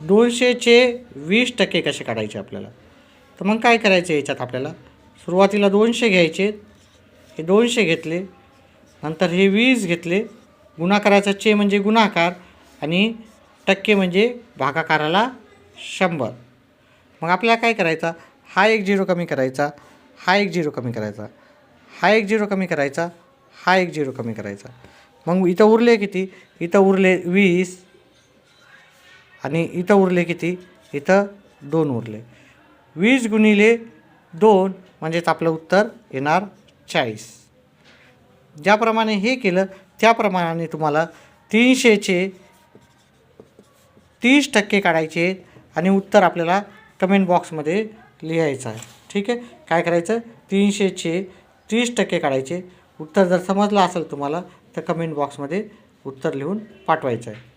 दोनशेचे वीस टक्के कसे काढायचे आपल्याला? तर मग काय करायचं याच्यात आपल्याला? सुरुवातीला दोनशे घ्यायचे हे दोनशे घेतले नंतर हे वीस घेतले गुणाकाराचा चे म्हणजे गुणाकार आणि टक्के म्हणजे भागाकाराला शंभर. मग आपल्याला काय करायचा? हा एक झिरो कमी करायचा हा एक झिरो कमी करायचा हा एक झिरो कमी करायचा हा एक झिरो कमी करायचा. मग इथं उरले किती? इथं उरले वीस आणि इथं उरले किती? इथं दोन उरले. वीस गुणिले दोन म्हणजेच आपलं उत्तर येणार चाळीस. ज्याप्रमाणे हे केलं त्याप्रमाणे तुम्हाला तीनशेचे तीस टक्के काढायचे आणि उत्तर आपल्याला कमेंट बॉक्समध्ये लिहायचं आहे. ठीक आहे? काय करायचं? तीनशेचे तीस टक्के काढायचे. उत्तर जर समजलं असेल तुम्हाला तर कमेंट बॉक्समध्ये उत्तर लिहून पाठवायचं आहे.